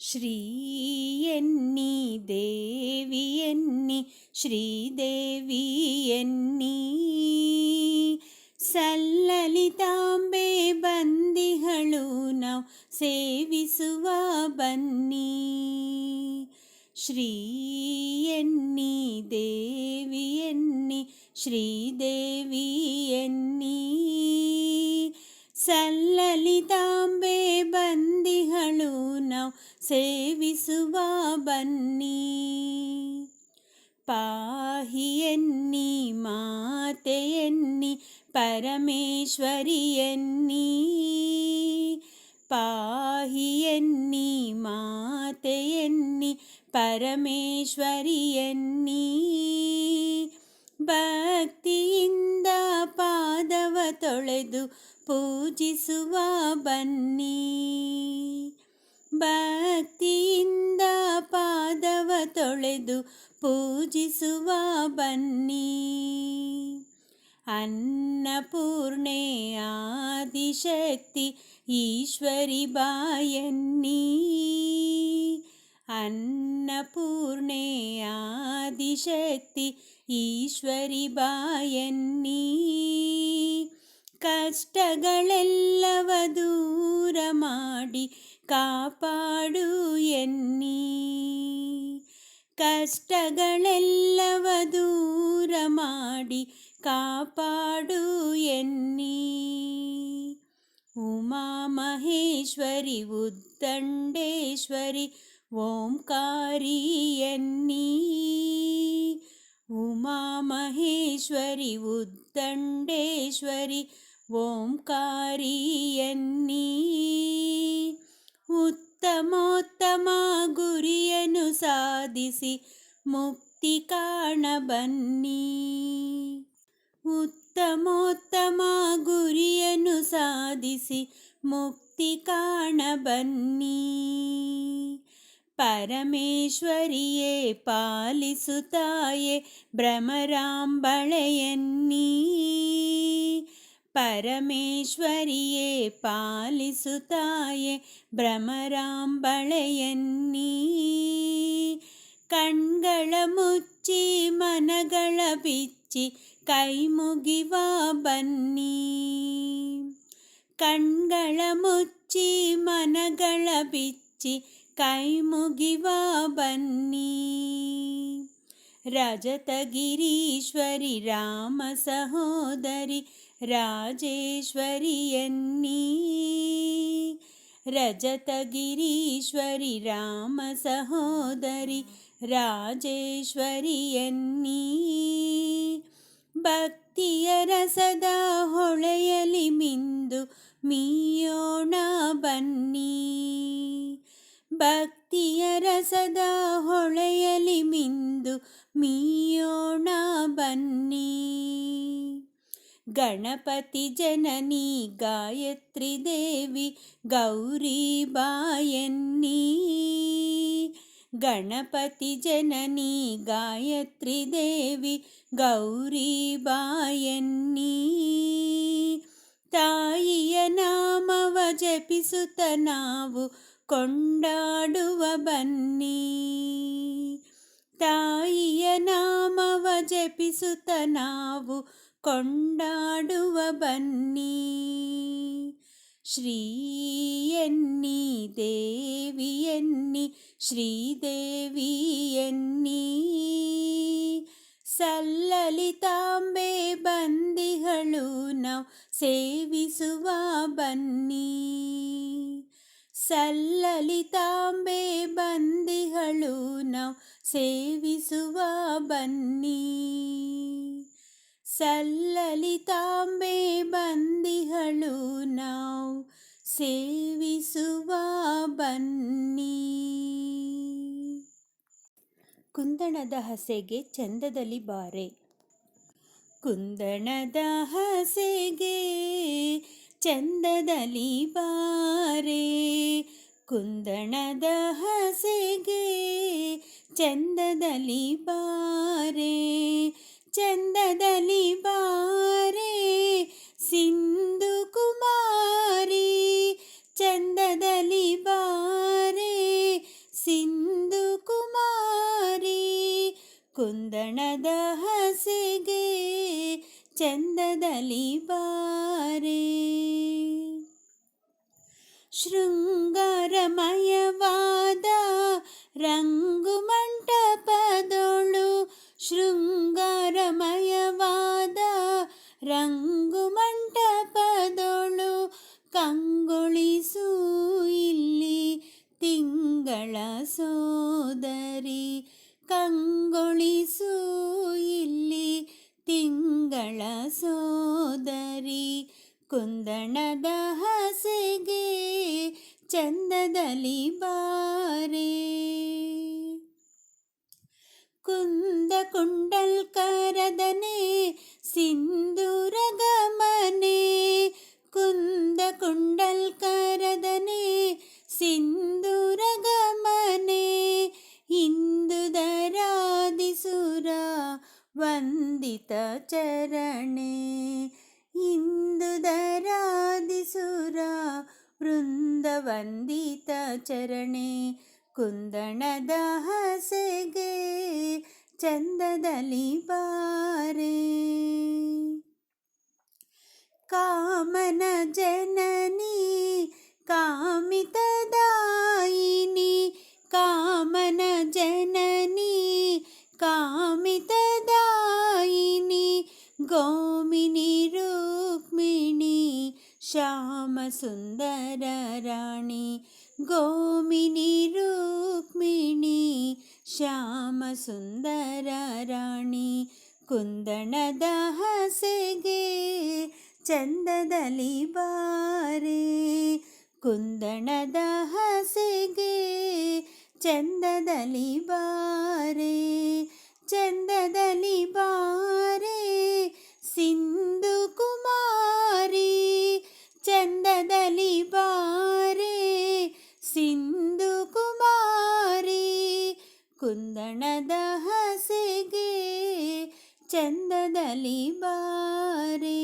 ಶ್ರೀ ಎನ್ನಿ ದೇವಿ ಎನ್ನಿ ಶ್ರೀದೇವಿ ಎನ್ನಿ ಸಲ್ಲಲಿತಾಂಬೆ ಬಂದಿಹಳು ನಾವು ಸೇವಿಸುವ ಬನ್ನಿ ಶ್ರೀ ಎನ್ನಿ ದೇವಿ ಎನ್ನಿ ಶ್ರೀದೇವಿ ಎನ್ನಿ ಸಲ್ಲಲಿತಾಂಬೆ ಬಂದಿಹಳು ನಾವು ಸೇವಿಸುವ ಬನ್ನಿ ಪಾಹಿ ಎನ್ನಿ ಮಾತೆ ಎನ್ನಿ ಪರಮೇಶ್ವರಿ ಎನ್ನಿ ಪಾಹಿ ಎನ್ನಿ ಮಾತೆ ಎನ್ನಿ ಪರಮೇಶ್ವರಿ ಎನ್ನಿ ಭಕ್ತಿಯಿಂದ ಪಾದವ ತೊಳೆದು ಪೂಜಿಸುವ ಬನ್ನಿ ಪೂಜಿಸುವ ಬನ್ನಿ. ಅನ್ನಪೂರ್ಣೆ ಆದಿಶಕ್ತಿ ಈಶ್ವರಿ ಬಾಯನ್ನಿ. ಅನ್ನಪೂರ್ಣೆ ಆದಿಶಕ್ತಿ ಈಶ್ವರಿ ಬಾಯನ್ನಿ. ಕಷ್ಟಗಳೆಲ್ಲವ ದೂರ ಮಾಡಿ ಕಾಪಾಡು ಎನ್ನಿ. ಕಷ್ಟಗಳೆಲ್ಲವ ದೂರ ಮಾಡಿ ಕಾಪಾಡು ಎನ್ನಿ ಉಮಾ ಮಹೇಶ್ವರಿ ಉದ್ದಂಡೇಶ್ವರಿ ಓಂಕಾರಿ ಎನ್ನಿ ಉಮಾ ಮಹೇಶ್ವರಿ ಉದ್ದಂಡೇಶ್ವರಿ ಓಂಕಾರಿ ಎನ್ನಿ ಉತ್ತಮೋತ್ತಮ ಗುರಿಯನ್ನು ಸಾಧಿಸಿ ಮುಕ್ತಿ ಕಾಣ ಬನ್ನಿ ಉತ್ತಮೋತ್ತಮ ಗುರಿಯನ್ನು ಸಾಧಿಸಿ ಮುಕ್ತಿ ಕಾಣ ಬನ್ನಿ ಪರಮೇಶ್ವರಿಯೇ ಪಾಲಿಸುತ್ತಾಯೆ ಭ್ರಮರಾಂಬಳೆಯನ್ನೀ ಪರಮೇಶ್ವರಿಯೇ ಪಾಲಿಸುತ್ತಾಯೆ ಭ್ರಮರಾಂಬಳೆಯನ್ನೀ ಕಣ್ಗಳ ಮುಚ್ಚಿ ಮನಗಳ ಬಿಚ್ಚಿ ಕೈ ಮುಗಿವ ಬನ್ನಿ ಕಣ್ಗಳ ಮುಚ್ಚಿ ಮನಗಳ ಬಿಚ್ಚಿ ಕೈ ಮುಗಿವ ಬನ್ನಿ ರಜತಗಿರೀಶ್ವರಿ ರಾಮ ಸಹೋದರಿ ರಾಜೇಶ್ವರಿಯನ್ನಿ ರಜತಗಿರೀಶ್ವರಿ ರಾಮ ಸಹೋದರಿ ರಾಜೇಶ್ವರಿಯನ್ನಿ ಭಕ್ತಿಯ ರಸದ ಹೊಳೆಯಲಿ ಮಿಂದು ಮೀಯೋಣ ಬನ್ನಿ. ಭಕ್ತಿಯ ರಸದ ಹೊಳೆಯಲಿ ಮಿಂದು ಮೀಯೋಣ ಬನ್ನಿ ಗಣಪತಿ ಜನನಿ ಗಾಯತ್ರಿ ದೇವಿ ಗೌರಿ ಬಾಯನ್ನಿ ಗಣಪತಿ ಜನನಿ ಗಾಯತ್ರಿ ದೇವಿ ಗೌರಿ ಬಾಯನ್ನಿ ತಾಯಿಯ ನಾಮವ ಜಪಿಸುತ್ತ ನಾವು ಕೊಂಡಾಡುವ ಬನ್ನಿ. ತಾಯಿಯ ನಾಮವ ಜಪಿಸುತ್ತ ನಾವು ಕೊಂಡಾಡುವ ಬನ್ನಿ. ಶ್ರೀ ಎನ್ನಿ ದೇವಿ ಎನ್ನಿ ಶ್ರೀದೇವಿ ಎನ್ನಿ. ಸಲ್ಲಲಿತಾಂಬೆ ಬಂದಿಗಳು ನಾವು ಸೇವಿಸುವ ಬನ್ನಿ. ಸಲ್ಲಲಿತಾಂಬೆ ಬಂದಿಗಳು ನಾವು ಸೇವಿಸುವ ಬನ್ನಿ. ಸಲ್ಲಲಿತಾಂಬೆ ಬಂದಿಗಳು ನಾವು ಸೇವಿಸುವ ಬನ್ನಿ. ಕುಂದಣದ ಹಸೆಗೆ ಚಂದದಲ್ಲಿ ಬಾರೆ. ಕುಂದಣದ ಹಸೆಗೆ ಚಂದದಲ್ಲಿ ಬಾರೆ, ಕುಂದಣದ ಹಸೆಗೆ ಚಂದದಲ್ಲಿ ಬಾರೆ ಚಂದದಲ್ಲಿ ಬಾರೆ, ಸಿಂಧು ಕುಮಾರಿ, ಚಂದದಲ್ಲಿ ಬಾರೆ, ಸಿಂಧು ಕುಮಾರಿ, ಕುಂದಣದ ಹಸೆಗೆ ಚಂದದಲ್ಲಿ ಬಾರೆ. ಶೃಂಗಾರಮಯವಾದ ರಂಗು ಮಂಟಪದೊಳು ಶೃಂಗಾರಮಯವಾದ ರಂಗು ಮಂಟಪದೊಳು ಕಂಗೊಳಿಸು ಇಲ್ಲಿ ತಿಂಗಳ ಸೋದರಿ. ಕಂಗೊಳಿಸು ಸೋದರಿ ಕುಂದಣದ ಹಸೆಗೆ ಚಂದದಲ್ಲಿ ಬಾರೆ. ಕುಂದ ಕುಂಡಲ್ಕರದನೆ ಸಿಂಧೂರ ಗಮನೆ. ಕುಂದ ಕುಂಡಲ್ಕರದನೆ ಸಿಂಧೂರ ವಂದಿತ ಚರಣೆ ಇಂದುದರಾದಿಸುರ ವೃಂದವಂದಿತ ಚರಣೆ ಕುಂದಣದ ಹಸೆಗೆ ಚಂದದಲ್ಲಿ ಬಾರೆ ಕಾಮನ ಜನನಿ ಕಾಮಿತದಾಯಿನಿ ಕಾಮನ ಜನನಿ ಗೋಮಿನಿ ರುಕ್ಮಿಣಿ ಶ್ಯಾಮ ಸುಂದರ ರಾಣಿ ಗೋಮಿನಿ ರುಕ್ಮಿಣಿ ಶ್ಯಾಮ ಸುಂದರ ರಾಣಿ ಕುಂದಣದ ಹಸೆಗೆ ಚಂದದಲ್ಲಿ ಬಾರೆ ಕುಂದಣದ ಹಸೆಗೆ ಚಂದದಲ್ಲಿ ಬಾರೆ ಚಂದದಲ್ಲಿ ಬಾರೆ ಸಿಂಧು ಕುಮಾರಿ, ಚಂದದಲ್ಲಿ ಬಾರೆ ಸಿಂಧು ಕುಮಾರಿ, ಕುಂದಣದ ಹಸೆಗೆ ಚಂದದಲ್ಲಿ ಬಾರೆ,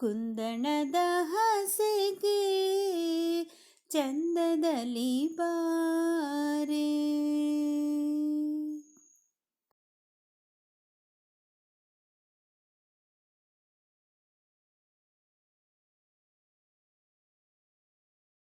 ಕುಂದಣದ ಹಸೆಗೆ ಚಂದದಲ್ಲಿ ಬಾರೆ.